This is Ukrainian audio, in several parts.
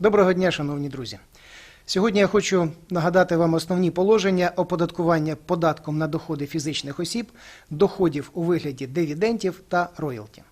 Доброго дня, шановні друзі. Сьогодні я хочу нагадати вам основні положення оподаткування податком на доходи фізичних осіб, доходів у вигляді дивідендів та роялті.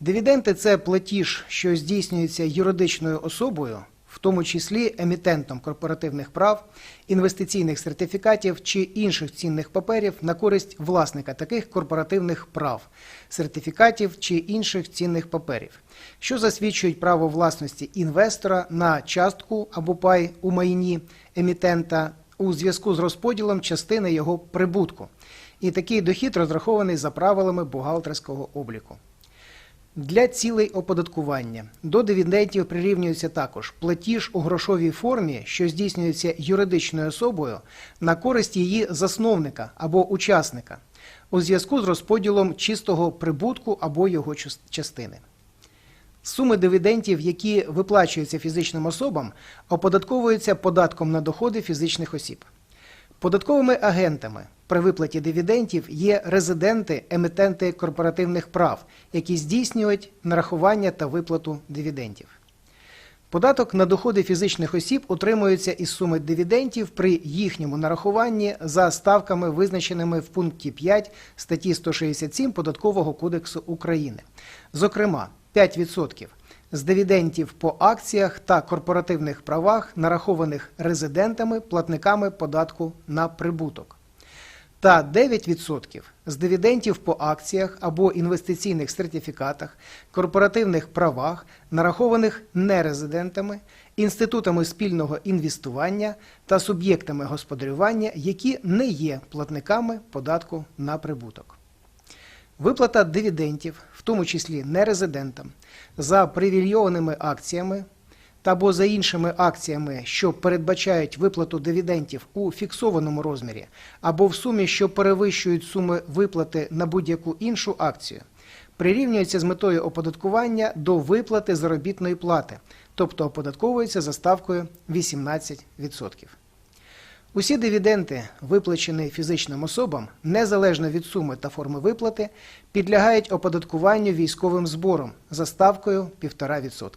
Дивіденти це платіж, що здійснюється юридичною особою, в тому числі емітентом корпоративних прав, інвестиційних сертифікатів чи інших цінних паперів на користь власника таких корпоративних прав, сертифікатів чи інших цінних паперів, що засвідчують право власності інвестора на частку або пай у майні емітента у зв'язку з розподілом частини його прибутку. І такий дохід розрахований за правилами бухгалтерського обліку. Для цілей оподаткування до дивідендів прирівнюється також платіж у грошовій формі, що здійснюється юридичною особою на користь її засновника або учасника у зв'язку з розподілом чистого прибутку або його частини. Суми дивідендів, які виплачуються фізичним особам, оподатковуються податком на доходи фізичних осіб. Податковими агентами при виплаті дивідендів є резиденти, емітенти корпоративних прав, які здійснюють нарахування та виплату дивідендів. Податок на доходи фізичних осіб утримується із суми дивідендів при їхньому нарахуванні за ставками, визначеними в пункті 5 статті 167 Податкового кодексу України. Зокрема, 5% з дивідендів по акціях та корпоративних правах, нарахованих резидентами, платниками податку на прибуток та 9% з дивідендів по акціях або інвестиційних сертифікатах, корпоративних правах, нарахованих нерезидентами, інститутами спільного інвестування та суб'єктами господарювання, які не є платниками податку на прибуток. Виплата дивідендів, в тому числі нерезидентам, за привільйованими акціями або за іншими акціями, що передбачають виплату дивідендів у фіксованому розмірі, або в сумі, що перевищують суми виплати на будь-яку іншу акцію, прирівнюється з метою оподаткування до виплати заробітної плати, тобто оподатковується за ставкою 18%. Усі дивіденди, виплачені фізичним особам, незалежно від суми та форми виплати, підлягають оподаткуванню військовим збором за ставкою 1,5%.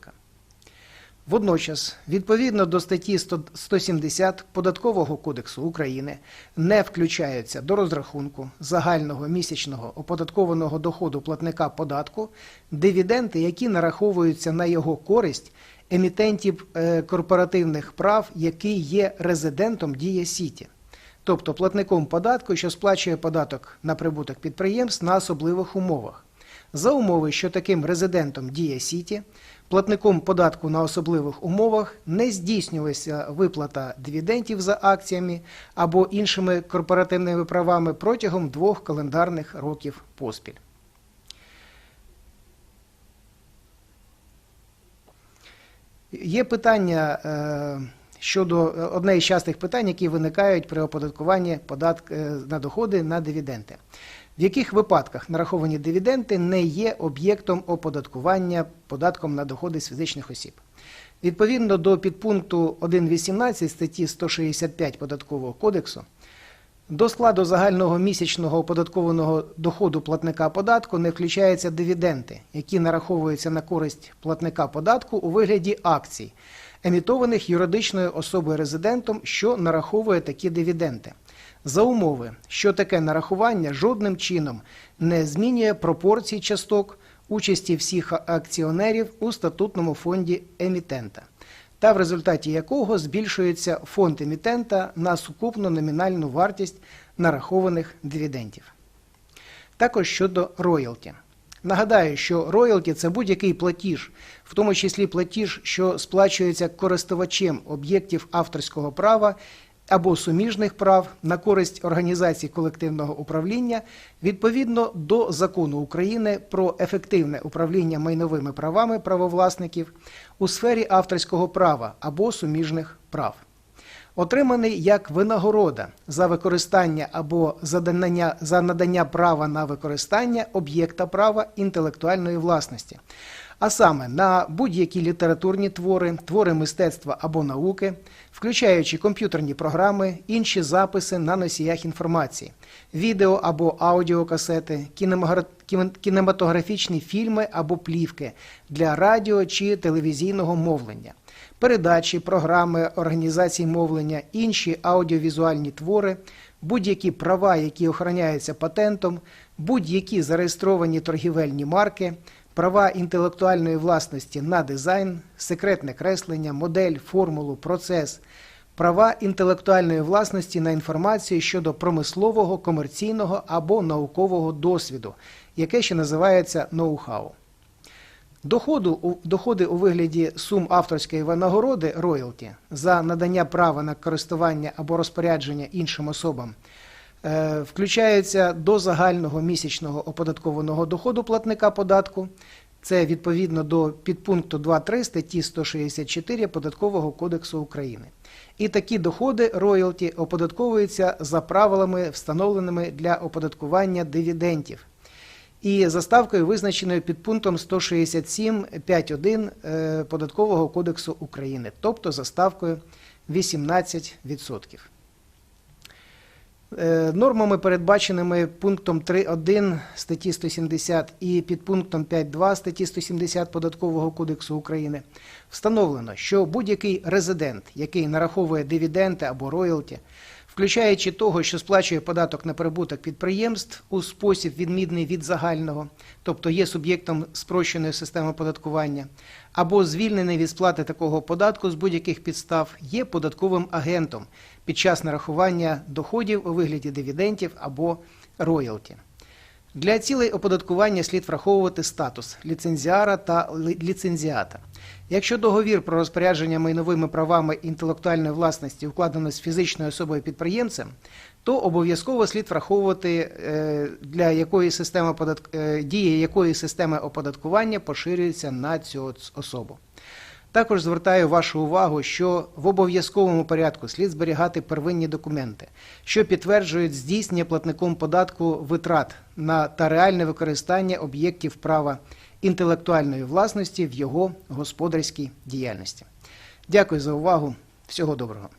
Водночас, відповідно до статті 170 Податкового кодексу України, не включаються до розрахунку загального місячного оподаткованого доходу платника податку дивіденди, які нараховуються на його користь емітентів е, корпоративних прав, який є резидентом Дія Сіті, тобто платником податку, що сплачує податок на прибуток підприємств на особливих умовах. За умови, що таким резидентом Дія Сіті платником податку на особливих умовах не здійснювалася виплата дивідендів за акціями або іншими корпоративними правами протягом двох календарних років поспіль. Є питання е, щодо одне із частих питань, які виникають при оподаткуванні податку е, на доходи на дивіденди в яких випадках нараховані дивіденди не є об'єктом оподаткування податком на доходи з фізичних осіб. Відповідно до підпункту 1.18 статті 165 податкового кодексу, до складу загального місячного оподаткованого доходу платника податку не включаються дивіденди, які нараховуються на користь платника податку у вигляді акцій, емітованих юридичною особою резидентом, що нараховує такі дивіденди за умови, що таке нарахування жодним чином не змінює пропорцій часток участі всіх акціонерів у статутному фонді емітента, та в результаті якого збільшується фонд емітента на сукупну номінальну вартість нарахованих дивідендів. Також щодо роялті. Нагадаю, що роялті це будь-який платіж, в тому числі платіж, що сплачується користувачем об'єктів авторського права або суміжних прав на користь організації колективного управління відповідно до закону України про ефективне управління майновими правами правовласників у сфері авторського права або суміжних прав. Отриманий як винагорода за використання або за надання, за надання права на використання об'єкта права інтелектуальної власності, а саме на будь-які літературні твори, твори мистецтва або науки, включаючи комп'ютерні програми, інші записи на носіях інформації, відео або аудіокасети, кінематографічні фільми або плівки для радіо чи телевізійного мовлення, передачі, програми, організації мовлення, інші аудіовізуальні твори, будь-які права, які охороняються патентом, будь-які зареєстровані торгівельні марки, права інтелектуальної власності на дизайн, секретне креслення, модель, формулу, процес, права інтелектуальної власності на інформацію щодо промислового, комерційного або наукового досвіду, яке ще називається ноу-хау. Доходи у вигляді сум авторської винагороди роялті за надання права на користування або розпорядження іншим особам е, включаються до загального місячного оподаткованого доходу платника податку. Це відповідно до підпункту 2.3 статті 164 Податкового кодексу України. І такі доходи роялті оподатковуються за правилами, встановленими для оподаткування дивідендів і заставкою визначеною під пунктом 167.5.1 е, Податкового кодексу України, тобто заставкою 18%. Е, Нормами, передбаченими пунктом 3.1 статті 170 і підпунктом 5.2 статті 170 Податкового кодексу України, встановлено, що будь-який резидент, який нараховує дивіденди або роялті, включаючи того, що сплачує податок на прибуток підприємств у спосіб відмінний від загального, тобто є суб'єктом спрощеної системи оподаткування, або звільнений від сплати такого податку з будь-яких підстав, є податковим агентом під час нарахування доходів у вигляді дивідендів або роялті. Для цілей оподаткування слід враховувати статус ліцензіара та ліцензіата. Якщо договір про розпорядження майновими правами інтелектуальної власності укладено з фізичною особою підприємцем, то обов'язково слід враховувати е, для якої системи оподатк... е, дії якої системи оподаткування поширюється на цю особу. Також звертаю вашу увагу, що в обов'язковому порядку слід зберігати первинні документи, що підтверджують здійснення платником податку витрат на та реальне використання об'єктів права інтелектуальної власності в його господарській діяльності. Дякую за увагу. Всього доброго.